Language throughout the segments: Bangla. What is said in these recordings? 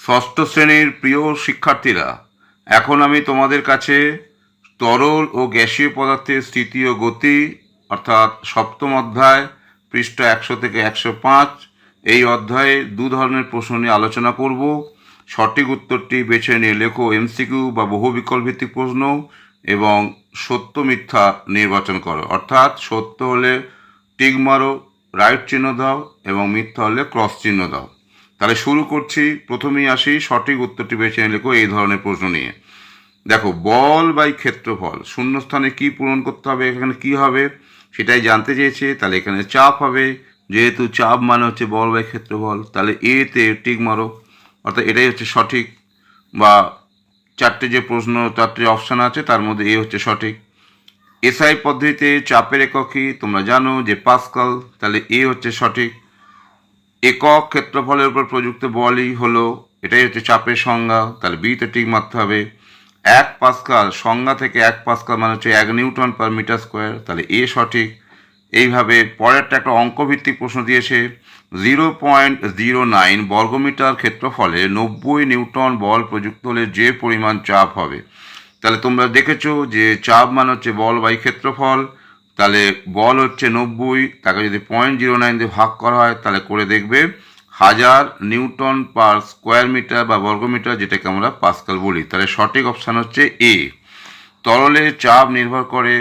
ষষ্ঠ শ্রেণির প্রিয় শিক্ষার্থীরা, এখন আমি তোমাদের কাছে তরল ও গ্যাসীয় পদার্থের স্থিতি ও গতি, অর্থাৎ সপ্তম অধ্যায়, পৃষ্ঠা একশো থেকে একশো পাঁচ, এই অধ্যায়ে দু ধরনের প্রশ্ন নিয়ে আলোচনা করব। সঠিক উত্তরটি বেছে নিয়ে লেখো এমসিকিউ বা বহু বিকল্প ভিত্তিক প্রশ্ন এবং সত্য মিথ্যা নির্বাচন করো। অর্থাৎ সত্য হলে টিক মারো, রাইট চিহ্ন দাও এবং মিথ্যা হলে ক্রস চিহ্ন দাও। তাহলে শুরু করছি, প্রথমেই আসি, সঠিক উত্তরটি বেছে লেখো এই ধরনের প্রশ্ন নিয়ে। দেখো, বল বাই ক্ষেত্রফল, শূন্যস্থানে কি পূরণ করতে হবে, এখানে কি হবে, সেটাই জানতে চেয়েছে, তাহলে এখানে চাপ হবে, যেহেতু চাপ মানে হচ্ছে বল বাই ক্ষেত্রফল, তাহলে এতে টিক মারো, অর্থাৎ এটাই হচ্ছে সঠিক, বা চারটে যে প্রশ্ন, চারটে অপশান আছে, তার মধ্যে এ হচ্ছে সঠিক। এসআই পদ্ধতিতে চাপের একক কি, তোমরা জানো যে পাস্কাল, তাহলে এ হচ্ছে সঠিক। একক ক্ষেত্রফলের উপর প্রযুক্ত বলই হলো, এটাই হচ্ছে চাপের সংজ্ঞা, তাহলে বিতে টিক মারতে হবে। এক পাস্কাল, সংজ্ঞা থেকে এক পাস্কাল মানে হচ্ছে এক নিউটন পার মিটার স্কোয়ার তাহলে এ সঠিক। এইভাবে পরেরটা একটা অঙ্কভিত্তিক প্রশ্ন দিয়েছে জিরো পয়েন্ট জিরো নাইন বর্গমিটার ক্ষেত্রফলে নব্বই নিউটন বল প্রযুক্ত হলে যে পরিমাণ চাপ হবে। তাহলে তোমরা দেখেছ যে চাপ মানে হচ্ছে বল বাই ক্ষেত্রফল তাহলে বল হচ্ছে নব্বই, তাকে যদি পয়েন্ট জিরো নাইন দিয়ে ভাগ করা হয়, তাহলে করে দেখবে হাজার নিউটন পার স্কোয়ার মিটার বা বর্গমিটার, যেটাকে আমরা পাস্কাল বলি। তাহলে সঠিক অপশান হচ্ছে এ তরলের চাপ নির্ভর করে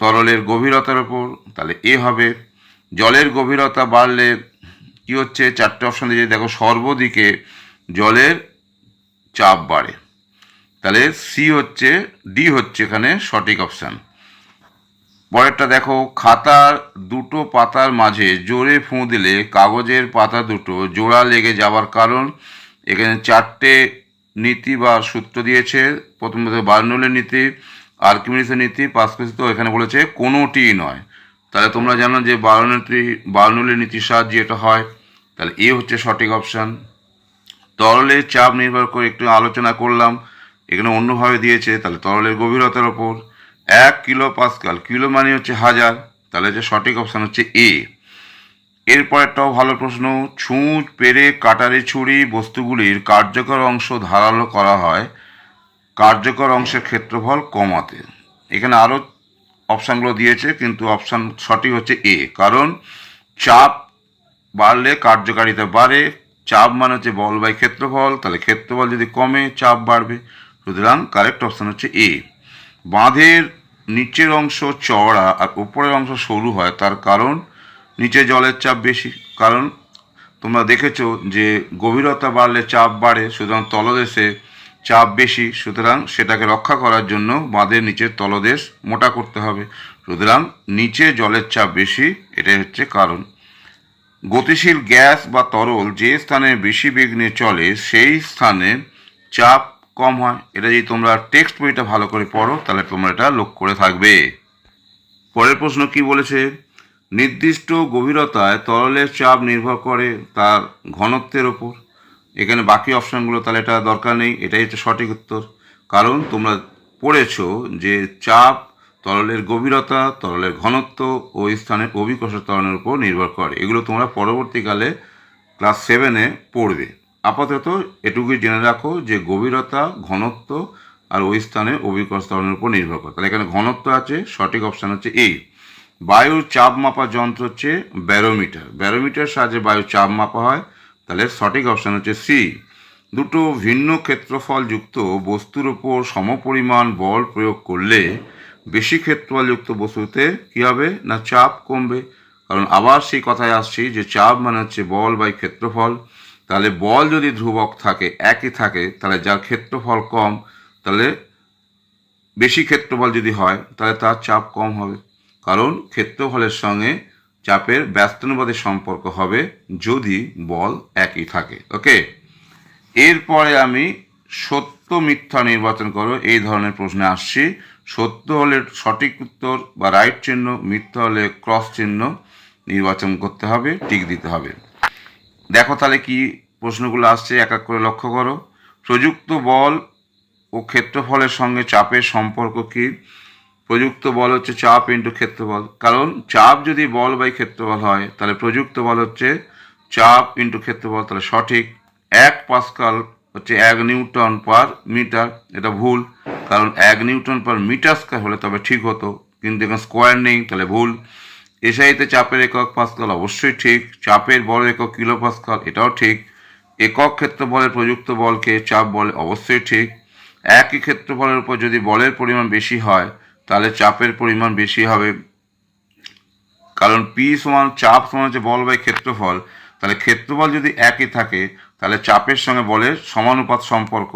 তরলের গভীরতার উপর, তাহলে এ হবে। জলের গভীরতা বাড়লে কি হচ্ছে? চারটে অপশান দিয়ে দেখো সর্বদিকে জলের চাপ বাড়ে, তাহলে সি হচ্ছে ডি হচ্ছে এখানে সঠিক অপশান পরেরটা দেখো, খাতার দুটো পাতার মাঝে জোরে ফুঁ দিলে কাগজের পাতা দুটো জোড়া লেগে যাওয়ার কারণ এখানে চারটে নীতি বা সূত্র দিয়েছে। প্রথমত বার্নলের নীতি, আর্কিমিডিসের নীতি পাসপেসিত এখানে বলেছে কোনোটিই নয়। তাহলে তোমরা জানো যে বার্নলি বার্নলের নীতির সাহায্যে এটা হয়। তাহলে এ হচ্ছে সঠিক অপশান। তরলের চাপ নির্ভর করে একটু আলোচনা করলাম, এখানে অন্যভাবে দিয়েছে, তাহলে তরলের গভীরতার ওপর। এক কিলো পাস্কাল কিলো মানে হচ্ছে হাজার, তাহলে যে সঠিক অপশান হচ্ছে এ এরপরেরটাও ভালো প্রশ্ন, ছুঁচ পেরে কাটারি ছুরি বস্তুগুলির কার্যকর অংশ ধারালো করা হয়, কার্যকর অংশের ক্ষেত্রফল কমাতে। এখানে আরও অপশানগুলো দিয়েছে, কিন্তু অপশান সঠিক হচ্ছে এ কারণ চাপ বাড়লে কার্যকারিতা বাড়ে, চাপ মানে হচ্ছে বল বাই ক্ষেত্রফল, তাহলে ক্ষেত্রফল যদি কমে, চাপ বাড়বে। সুতরাং কারেক্ট অপশান হচ্ছে এ বাঁধের নিচের অংশ চওড়া আর উপরের অংশ সরু হয়, তার কারণ নিচে জলের চাপ বেশি। কারণ তোমরা দেখেছ যে গভীরতা বাড়লে চাপ বাড়ে, সুতরাং তলদেশে চাপ বেশি, সুতরাং সেটাকে রক্ষা করার জন্য বাঁধের নিচের তলদেশ মোটা করতে হবে। সুতরাং নিচে জলের চাপ বেশি, এটাই হচ্ছে কারণ। গতিশীল গ্যাস বা তরল যে স্থানে বেশি বেগ নিয়ে চলে, সেই স্থানে চাপ কম হয়। এটা যদি তোমরা টেক্সট বইটা ভালো করে পড়ো, তাহলে তোমরা এটা লক্ষ্য করে থাকবে। পরের প্রশ্ন কি বলেছে? নির্দিষ্ট গভীরতায় তরলের চাপ নির্ভর করে তার ঘনত্বের ওপর। এখানে বাকি অপশানগুলো তাহলে এটা দরকার নেই, এটাই হচ্ছে সঠিক উত্তর। কারণ তোমরা পড়েছ যে চাপ তরলের গভীরতা, তরলের ঘনত্ব ও স্থানের অভিকর্ষ ত্বরণের উপর নির্ভর করে। এগুলো তোমরা পরবর্তীকালে ক্লাস সেভেনে পড়বে। আপাতত এটুকুই জেনে রাখো যে গভীরতা, ঘনত্ব আর ওই স্থানে অভিকর্ষ ত্বরণের উপর নির্ভর করে। তাহলে এখানে ঘনত্ব আছে, সঠিক অপশান হচ্ছে এই বায়ুর চাপ মাপা যন্ত্র হচ্ছে ব্যারোমিটার। ব্যারোমিটার সাহায্যে বায়ুর চাপ মাপা হয়, তাহলে সঠিক অপশান হচ্ছে সি দুটো ভিন্ন ক্ষেত্রফল যুক্ত বস্তুর ওপর সমপরিমাণ বল প্রয়োগ করলে বেশি ক্ষেত্রফলযুক্ত বস্তুতে কী হবে না চাপ কমবে? কারণ আবার সেই কথায় আসছি যে চাপ মানে হচ্ছে বল বাই ক্ষেত্রফল। তাহলে বল যদি ধ্রুবক থাকে, একই থাকে, তাহলে যার ক্ষেত্রফল কম, তাহলে বেশি ক্ষেত্রফল যদি হয়, তাহলে তার চাপ কম হবে। কারণ ক্ষেত্রফলের সঙ্গে চাপের ব্যস্তানুপাতের সম্পর্ক হবে যদি বল একই থাকে। ওকে? এরপরে আমি সত্য মিথ্যা নির্বাচন করো এই ধরনের প্রশ্নে আসছি। সত্য হলে সঠিক উত্তর বা রাইট চিহ্ন, মিথ্যা হলে ক্রস চিহ্ন নির্বাচন করতে হবে টিক দিতে হবে। দেখো তাহলে কি প্রশ্নগুলো আসছে, এক এক করে লক্ষ্য করো। প্রযুক্ত বল ও ক্ষেত্রফলের সঙ্গে চাপের সম্পর্ক কি? প্রযুক্ত বল হচ্ছে চাপ ইন্টু ক্ষেত্রফল। কারণ চাপ যদি বল বাই ক্ষেত্রফল হয়, তাহলে প্রযুক্ত বল হচ্ছে চাপ ইন্টু ক্ষেত্রফল। তাহলে সঠিক এক পাস্কাল হচ্ছে এক নিউটন পার মিটার। এটা ভুল, কারণ এক নিউটন পার মিটার স্কোয়ার হলে তবে ঠিক হতো। কিন্তু এখানে স্কোয়ার নেই, তাহলে ভুল। এসআইতে চাপের একক পাস্কাল অবশ্যই ঠিক। চাপের বল একক কিলো পাস্কাল এটাও ঠিক। একক ক্ষেত্রফলের প্রযুক্ত বলকে চাপ বলে, অবশ্যই ঠিক। একই ক্ষেত্রফলের উপর যদি বলের পরিমাণ বেশি হয়, তাহলে চাপের পরিমাণ বেশি হবে। কারণ পি সমান চাপ সমান হচ্ছে বল বাই ক্ষেত্রফল। তাহলে ক্ষেত্রফল যদি একই থাকে, তাহলে চাপের সঙ্গে বলের সমানুপাত সম্পর্ক।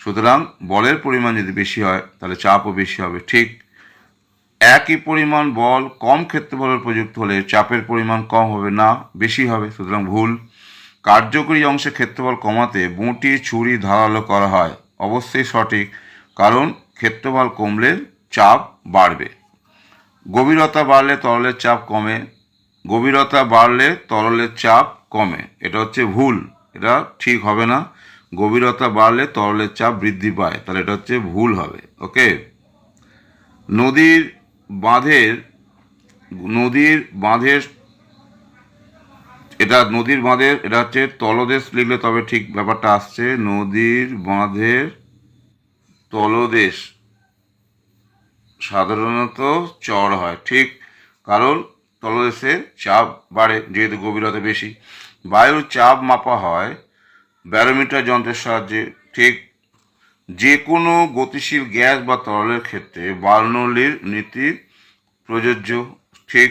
সুতরাং বলের পরিমাণ যদি বেশি হয়, তাহলে চাপও বেশি হবে, ঠিক। একই পরিমাণ বল কম ক্ষেত্রফলের প্রযুক্ত হলে চাপের পরিমাণ কম হবে না, বেশি হবে। সুতরাং ভুল। কার্যকরী অংশে ক্ষেত্রফল কমাতে বঁটি, ছুরি, ধারালো করা হয়। অবশ্যই সঠিক, কারণ ক্ষেত্রফল কমলে চাপ বাড়বে। গভীরতা বাড়লে তরলের চাপ কমে। গভীরতা বাড়লে তরলের চাপ কমে। এটা হচ্ছে ভুল। এটা ঠিক হবে না। গভীরতা বাড়লে তরলের চাপ বৃদ্ধি পায়। তাহলে এটা হচ্ছে ভুল হবে। ওকে? নদীর বাঁধের, নদীর বাঁধের, এটা নদীর বাঁধের, এটা হচ্ছে তলদেশ লিখলে তবে ঠিক ব্যাপারটা আসছে। নদীর বাঁধের তলদেশ সাধারণত চড় হয়, ঠিক? কারণ তলদেশে চাপ বাড়ে, যেহেতু গভীরতা বেশি। বায়ুর চাপ মাপা হয় ব্যারোমিটার যন্ত্রের সাহায্যে, ঠিক? যে কোনো গতিশীল গ্যাস বা তরলের ক্ষেত্রে বার্নৌলির নীতি প্রযোজ্য, ঠিক?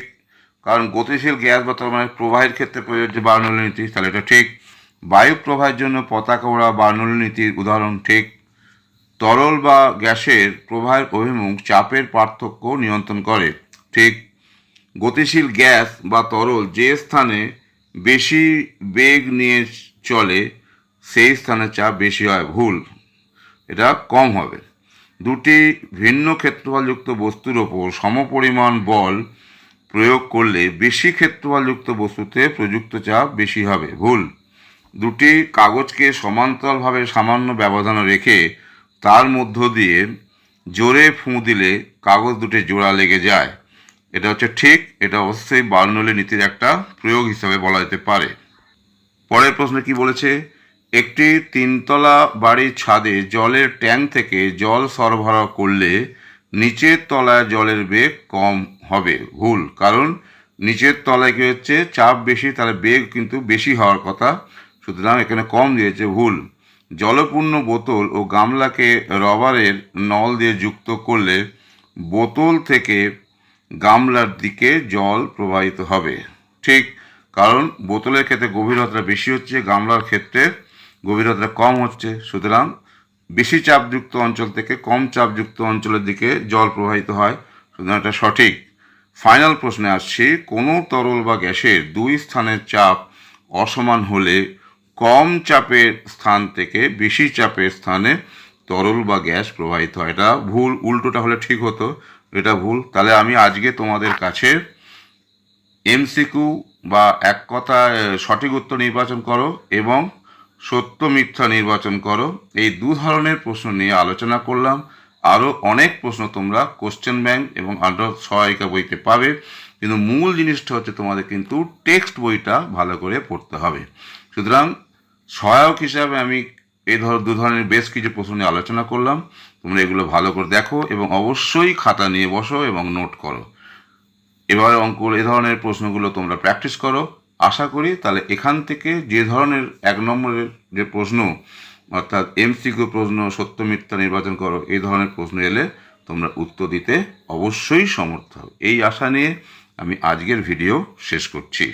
কারণ গতিশীল গ্যাস বা তরল মানে প্রবাহের ক্ষেত্রে প্রযোজ্য বার্নৌলি নীতি, তাহলে এটা ঠিক। বায়ু প্রবাহের জন্য পতাকা ওড়া বার্নৌলি নীতির উদাহরণ, ঠিক? তরল বা গ্যাসের প্রবাহের অভিমুখ চাপের পার্থক্য নিয়ন্ত্রণ করে, ঠিক? গতিশীল গ্যাস বা তরল যে স্থানে বেশি বেগ নিয়ে চলে, সেই স্থানে চাপ বেশি হয়, ভুল। এটা কম হবে। দুটি ভিন্ন ক্ষেত্রফলযুক্ত বস্তুর ওপর সমপরিমাণ বল প্রয়োগ করলে বেশি ক্ষেত্রফলযুক্ত বস্তুতে প্রযুক্ত চাপ বেশি হবে। ভুল। দুটি কাগজকে সমান্তরালভাবে সামান্য ব্যবধান রেখে তার মধ্য দিয়ে জোরে ফুঁ দিলে কাগজ দুটি জোড়া লেগে যায়। এটা হচ্ছে ঠিক, এটা অবশ্যই বার্নৌলি নীতির একটা প্রয়োগ হিসাবে বলা যেতে পারে। পরের প্রশ্ন কি বলেছে? একটি তিনতলা বাড়ির ছাদে জলের ট্যাঙ্ক থেকে জল সরবরাহ করলে নিচের তলায় জলের বেগ কম হবে। ভুল, কারণ নিচের তলায় কী হচ্ছে? চাপ বেশি, তাহলে বেগ কিন্তু বেশি হওয়ার কথা। সুতরাং এখানে কম দিয়েছে, ভুল। জলপূর্ণ বোতল ও গামলাকে রবারের নল দিয়ে যুক্ত করলে বোতল থেকে গামলার দিকে জল প্রবাহিত হবে। ঠিক, কারণ বোতলের ক্ষেত্রে গভীরতা বেশি হচ্ছে, গামলার ক্ষেত্রে গভীরতা কম হচ্ছে। সুতরাং বেশি চাপযুক্ত অঞ্চল থেকে কম চাপযুক্ত অঞ্চলের দিকে জল প্রবাহিত হয়। সুতরাং এটা সঠিক। ফাইনাল প্রশ্নে আসছি, কোনো তরল বা গ্যাসের দুই স্থানের চাপ অসমান হলে কম চাপের স্থান থেকে বেশি চাপের স্থানে তরল বা গ্যাস প্রবাহিত হয়। এটা ভুল, উল্টোটা হলে ঠিক হতো। এটা ভুল। তাহলে আমি আজকে তোমাদের কাছে এমসিকিউ বা এক কথায় সঠিক উত্তর নির্বাচন করো এবং সত্য মিথ্যা নির্বাচন করো। এই দু ধরনের প্রশ্ন নিয়ে আলোচনা করলাম। আরও অনেক প্রশ্ন তোমরা কোশ্চেন ব্যাংক এবং আন্ডার সহায়িকা বইতে পাবে। কিন্তু মূল জিনিসটা হচ্ছে তোমাদের কিন্তু টেক্সট বইটা ভালো করে পড়তে হবে। সুতরাং সহায়ক হিসাবে আমি এই ধর দু ধরনের বেশ কিছু প্রশ্ন নিয়ে আলোচনা করলাম। তোমরা এগুলো ভালো করে দেখো এবং অবশ্যই খাতা নিয়ে বসো এবং নোট করো। এবার অঙ্ক এ ধরনের প্রশ্নগুলো তোমরা প্র্যাকটিস করো। আশা করি তাহলে এখান থেকে যে ধরনের এক নম্বরের যে প্রশ্ন, অর্থাৎ এমসিকিউ প্রশ্ন, সত্য মিথ্যা নির্বাচন করো, এই ধরনের প্রশ্ন এলে তোমরা উত্তর দিতে অবশ্যই সমর্থ হবে। এই আশা নিয়ে আমি আজকের ভিডিও শেষ করছি।